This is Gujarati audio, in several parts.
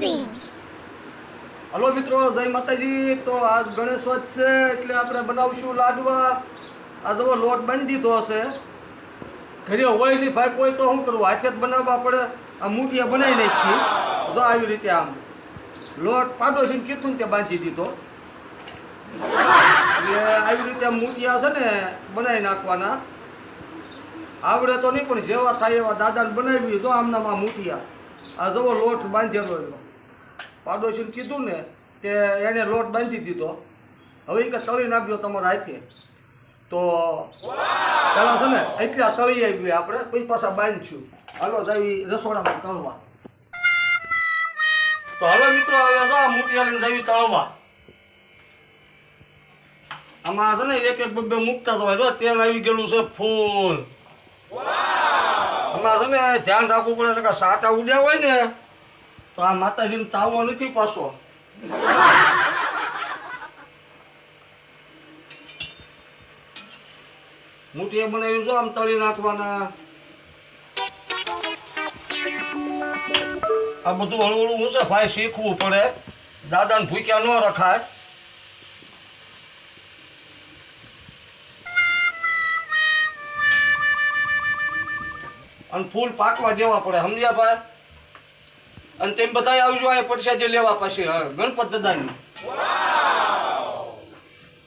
Amazing! હલો મિત્રો, જય માતાજી. તો આજ ગણેશોત્સવ છે, એટલે આપણે બનાવશું લાડવા. આ જવો લોટ બાંધી દીધો હશે. ઘરે હોય નહીં ભાઈ, કોઈ તો શું કરવું? હાથે જ બનાવવા પડે. આ મૂઠિયા બનાવી નાખી. જો આવી રીતે આમ. લોટ પાડોશીને કીધું ને તે બાંધી દીધો. એટલે આવી રીતે આમ મૂઠિયા છે ને, બનાવી નાખવાના. આવડે તો નહીં, પણ જેવા થાય એવા દાદાને બનાવી જો આમનામાં મૂઠિયા. આ જવો લોટ બાંધેલો એનો પાડોશીને કીધું ને તે એને લોટ બાંધી દીધો. હવે એક કે તળી નાખ્યો તમારા હાથે. તો પેલા છે ને એટલા તળી આવી આપણે પછી પાછા બાંધશું. હાલો જાવી રસોડામાં તળવા. તો હાલો મિત્રો હવે મૂઠિયા જાવી તળવા. આમાં છે ને એક એક બે મૂકતા તો હોય. જો તેલ આવી ગયેલું છે ફૂલ. આમાં છે ને ધ્યાન રાખવું પડે કે સાટા ઉડ્યા હોય ને તો આ માતાજીને તાવો નથી પાછો. મૂઠીએ બનાવી જો આમ તળી નાખવાના. આ બધું હળવું હળવું હું છે, ભાઈ શીખવું પડે. દાદાને ભૂખ્યા ન રખાય. અને ફૂલ પાકવા દેવા પડે, સમજ્યા ભાઈ? અને તેમ બધા આવજો આ પરસાદી લેવા પછી ગણપત દાદાની.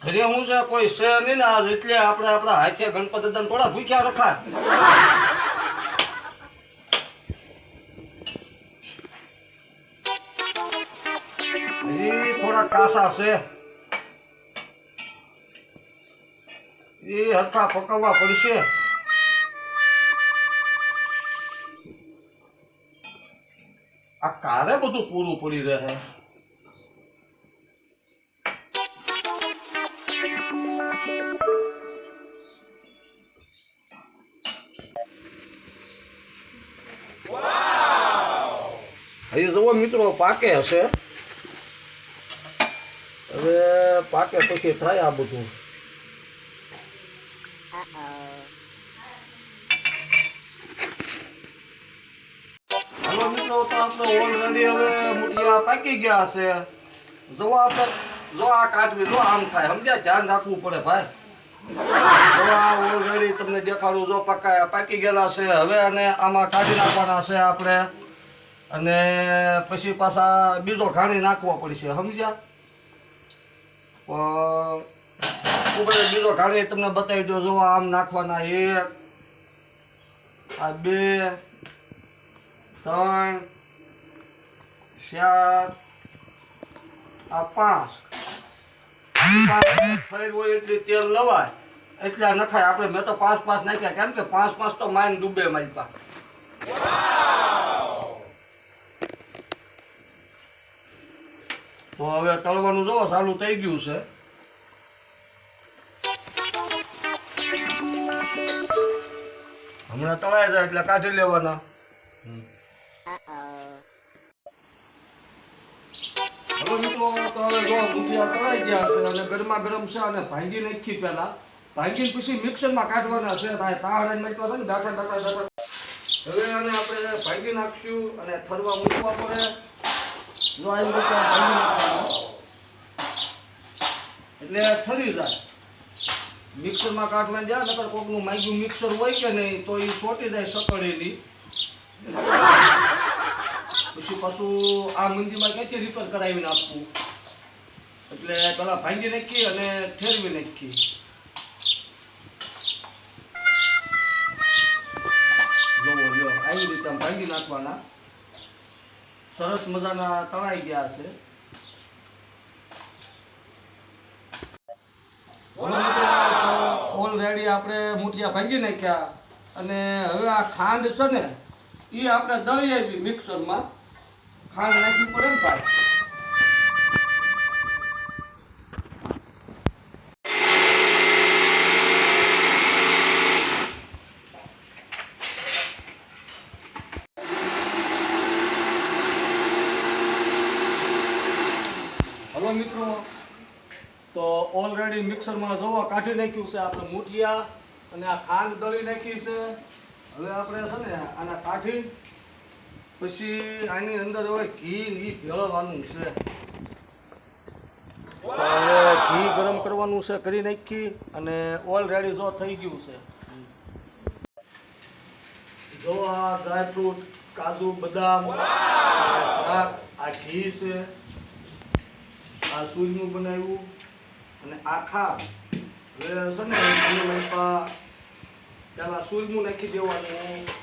ઘરે હું છે, કોઈ છે નહીં ને એટલે આપણે આપણા હાથે ગણપત દાદાને થોડા ભૂખ્યા રખા થોડા કાસા છે. એ હરખા પકવવા પડશે. આ બધું પૂરું પડી રહે હજી જુઓ મિત્રો પાકે હશે હવે પાકે પછી થાય આ બધું હાલો મિત્રો પાકી ગયા છે જો આપણે જો કાઢવી જો આમ થાય સમજ્યા ધ્યાન રાખવું પડે ભાઈ જો આ ઓલરેડી તમને દેખાડું જો પકાયા પાકી ગયેલા છે હવે અને આમાં કાઢી નાખવાના છે આપણે અને પછી પાછા બીજો ઘાણી નાખવો પડશે સમજ્યા પણ બીજો ઘાણી તમને બતાવી દો જો આમ નાખવાના એક આ બે ત્રણ ચાર આ પાંચ ફેર હોય એટલી તેલ લવાય એટલા નખાય આપણે મેં તો પાંચ પાંચ નાખ્યા કેમ કે પાંચ પાંચ તો માઇન ડૂબે મારી પાસે તો હવે તળવાનું જોવો ચાલુ થઈ ગયું છે હમણાં તળાય જાય એટલે કાઢી લેવાના ભાંગી નાખી પહેલા. મિક્સરમાં કાઢવાના છે હવે આને આપણે ભાંગી નાખશું અને થરવા મૂકવા પડે. જો આવી ભાંગી એટલે ઠરી જાય. મિક્સરમાં કાઢવા જાય, નકર કોકનું માંગ્યું મિક્સર હોય કે નહીં, તો એ સોટી જાય સકડેલી પછી પાછું આ મંદિરમાં ક્યાંથી રિપેર કરાવીને આપવું? એટલે પેલા ભાંગી નાખી અને ઠેરવી નાખી જોવો આવી રીતે ભાંગી નાખવાના. સરસ મજાના તળાઈ ગયા છે. ઓલરેડી આપણે મૂઠિયા ભાંગી નાખ્યા. અને હવે આ ખાંડ છે ને એ આપણે દળી આવી મિક્સરમાં ખાંડ નાખવી પડે ને ભાઈ હલો મિત્રો. તો ઓલરેડી મિક્સરમાં જુઓ કાઢી નાખ્યું છે આપણે મૂઠિયા અને આ ખાંડ દળી નાખી છે. હવે આપણે છે ને આના કાઢી પછી આની અંદર હવે ઘી ઘી ભેળવવાનું છે. ઘી ગરમ કરવાનું છે, કરી નાખી અને ઓલરેડી જો થઈ ગયું છે. જો આ ડ્રાયફ્રૂટ કાજુ, બદામ આ ઘી છે. આ સૂજનું બનાવ્યું અને આખા હવે છે ને પેલા સૂજનું નાખી દેવાનું.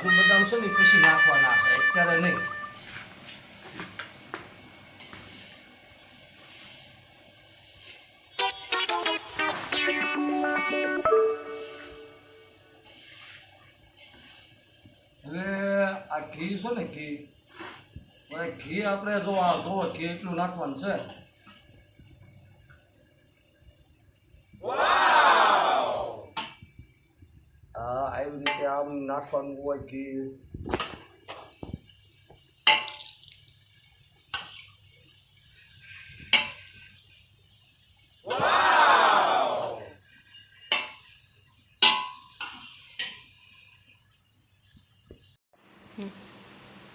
કાજુ બદામ છે ને પછી નાખવાના છે, અત્યારે નહીં. હવે આ ઘી છે ને ઘી ઘી આપણે જો આ જો ઘી એટલું નાખવાનું છે હા આવી રીતે આમ નાખવાનું હોય ઘી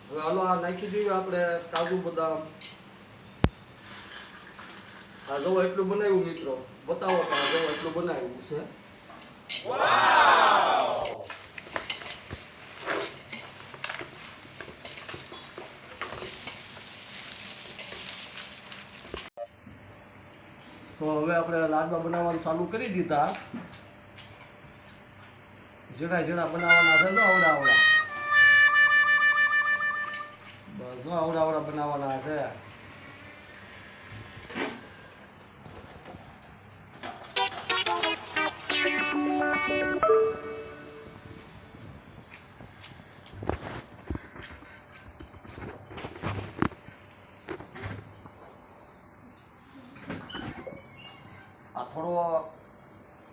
હવે હાલો આ નાખી દઈએ આપણે કાજુ બદામ. આ જવો એટલું બનાવ્યું મિત્રો. બતાવો કે આ જવો એટલું બનાવ્યું છે. તો હવે આપણે લાડવા બનાવવાનું ચાલુ કરી દીધા. જેડા જેડા બનાવવાના છે આવડા આવડા. બધું આવડા આવડા બનાવવાના છે.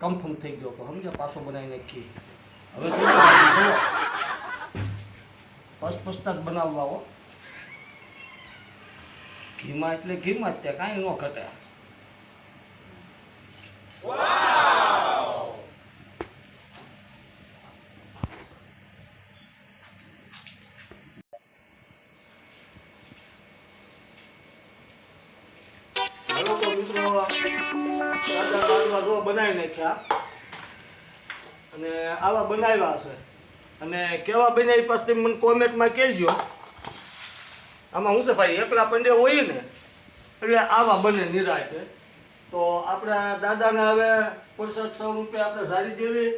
કન્ફર્મ થઈ ગયો તો સમજ્યા પાછો બનાવી નાખી હવે પસપસતા જ બનાવવા હો ઘીમાં એટલે ઘીમાં જ તે કાંઈ ન ઘટે હાલો જો બનાવી નાખ્યા. અને આવા બનાવ્યા છે. અને કેવા બનાવી એ મને કોમેન્ટમાં કહેજો. આમાં શું છે ભાઈ, એકલા પંડે હોય ને, એટલે આવા બને નિરાશે તો આપણા દાદાને હવે પરસઠ સો રૂપિયા આપણે સારી દેવી.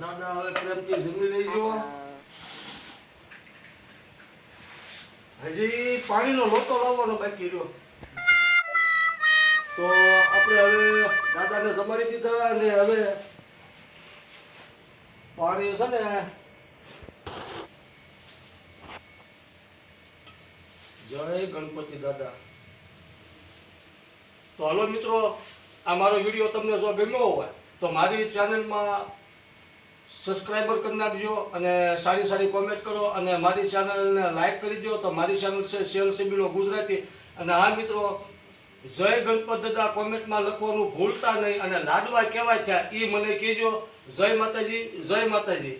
દાદા હવે પ્રેમથી જમી લેજો. હજી પાણીનો લોટો લાવવાનો બાકી રહ્યો. તો આપણે હવે દાદાને જમાડી દીધા અને હવે પાણી છે ને જય ગણપતિ દાદા. તો હલો મિત્રો, આ મારો વીડિયો તમને જો ગમ્યો હોય, તો મારી ચેનલમાં સબસ્ક્રાઈબર કરી નાખજો અને સારી સારી કોમેન્ટ કરો અને મારી ચેનલને લાઇક કરી દો તો મારી ચેનલ છે સેલ સિબીલો ગુજરાતી અને હા મિત્રો, જય ગણપત દાદા કોમેન્ટમાં લખવાનું ભૂલતા નહીં અને લાડવા કેવા થયા એ મને કહેજો. જય માતાજી જય માતાજી.